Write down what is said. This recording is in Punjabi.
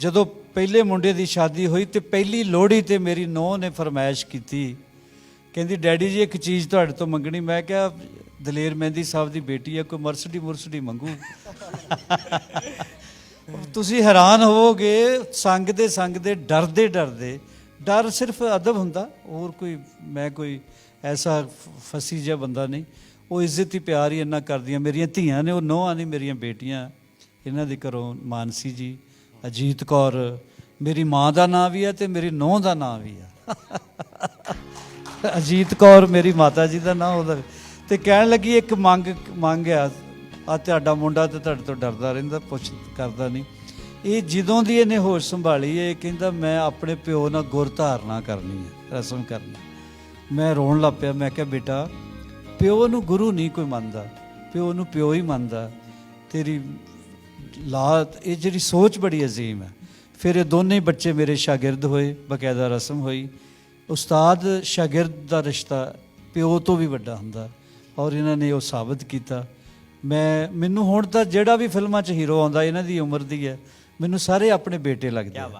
ਜਦੋਂ ਪਹਿਲੇ ਮੁੰਡੇ ਦੀ ਸ਼ਾਦੀ ਹੋਈ ਤੇ ਪਹਿਲੀ ਲੋਹੜੀ ਤੇ ਮੇਰੀ ਨੂੰਹ ਨੇ ਫਰਮਾਇਸ਼ ਕੀਤੀ। ਕਹਿੰਦੀ ਡੈਡੀ ਜੀ ਇੱਕ ਚੀਜ਼ ਤੁਹਾਡੇ ਤੋਂ ਮੰਗਣੀ। ਮੈਂ ਕਿਹਾ ਦਲੇਰ ਮਹਿੰਦੀ ਸਾਹਿਬ ਦੀ ਬੇਟੀ ਹੈ ਕੋਈ ਮਰਸਡੀ ਮੁਰਸਡੀ ਮੰਗੂ? ਤੁਸੀਂ ਹੈਰਾਨ ਹੋਵੋਗੇ ਸੰਗ ਦੇ ਸੰਗ ਦੇ ਡਰਦੇ ਡਰਦੇ। ਡਰ ਸਿਰਫ ਅਦਬ ਹੁੰਦਾ ਹੋਰ ਕੋਈ ਮੈਂ ਕੋਈ ਐਸਾ ਫਸੀ ਜਿਹਾ ਬੰਦਾ ਨਹੀਂ। ਉਹ ਇੱਜ਼ਤ ਹੀ ਪਿਆਰ ਹੀ ਇੰਨਾ ਕਰਦੀਆਂ। ਮੇਰੀਆਂ ਧੀਆਂ ਨੇ ਉਹ ਨੋਹਾਂ ਨਹੀਂ ਮੇਰੀਆਂ ਬੇਟੀਆਂ। ਇਹਨਾਂ ਦੇ ਘਰੋਂ ਮਾਨਸੀ ਜੀ ਅਜੀਤ ਕੌਰ, ਮੇਰੀ ਮਾਂ ਦਾ ਨਾਂ ਵੀ ਹੈ ਤੇ ਮੇਰੀ ਨੂੰਹ ਦਾ ਨਾਂ ਵੀ ਹੈ। ਅਜੀਤ ਕੌਰ, ਮੇਰੀ ਮਾਤਾ ਜੀ ਦਾ ਨਾਂ ਉਹਦਾ ਤੇ ਕਹਿਣ ਲੱਗੀ, ਇੱਕ ਮੰਗ ਮੰਗ ਆ ਆ ਤੁਹਾਡਾ ਮੁੰਡਾ ਤੇ ਤੁਹਾਡੇ ਤੋਂ ਡਰਦਾ ਰਹਿੰਦਾ, ਪੁੱਛ ਕਰਦਾ ਨਹੀਂ। ਇਹ ਜਦੋਂ ਦੀ ਇਹਨੇ ਹੋਸ਼ ਸੰਭਾਲੀ ਹੈ, ਇਹ ਕਹਿੰਦਾ, ਮੈਂ ਆਪਣੇ ਪਿਓ ਨਾਲ ਗੁਰ ਧਾਰਨਾ ਕਰਨੀ ਹੈ, ਰਸਮ ਕਰਨੀ ਮੈਂ ਰੋਣ ਲੱਗ ਪਿਆ, ਮੈਂ ਕਿਹਾ, ਬੇਟਾ, ਪਿਓ ਨੂੰ ਗੁਰੂ ਨਹੀਂ ਕੋਈ ਮੰਨਦਾ, ਪਿਓ ਨੂੰ ਪਿਓ ਹੀ ਮੰਨਦਾ। ਤੇਰੀ ਲਾਤ, ਇਹ ਜਿਹੜੀ ਸੋਚ ਬੜੀ ਅਜ਼ੀਮ ਹੈ। ਫਿਰ ਇਹ ਦੋਨੇ ਬੱਚੇ ਮੇਰੇ ਸ਼ਾਗਿਰਦ ਹੋਏ, ਬਕਾਇਦਾ ਰਸਮ ਹੋਈ। ਉਸਤਾਦ ਸ਼ਾਗਿਰਦ ਦਾ ਰਿਸ਼ਤਾ ਪਿਓ ਤੋਂ ਵੀ ਵੱਡਾ ਹੁੰਦਾ ਔਰ ਇਹਨਾਂ ਨੇ ਉਹ ਸਾਬਤ ਕੀਤਾ। ਮੈਂ, ਮੈਨੂੰ ਹੁਣ ਤਾਂ ਜਿਹੜਾ ਵੀ ਫਿਲਮਾਂ 'ਚ ਹੀਰੋ ਆਉਂਦਾ, ਇਹਨਾਂ ਦੀ ਉਮਰ ਦੀ ਹੈ, ਮੈਨੂੰ ਸਾਰੇ ਆਪਣੇ ਬੇਟੇ ਲੱਗਦੇ ਆ।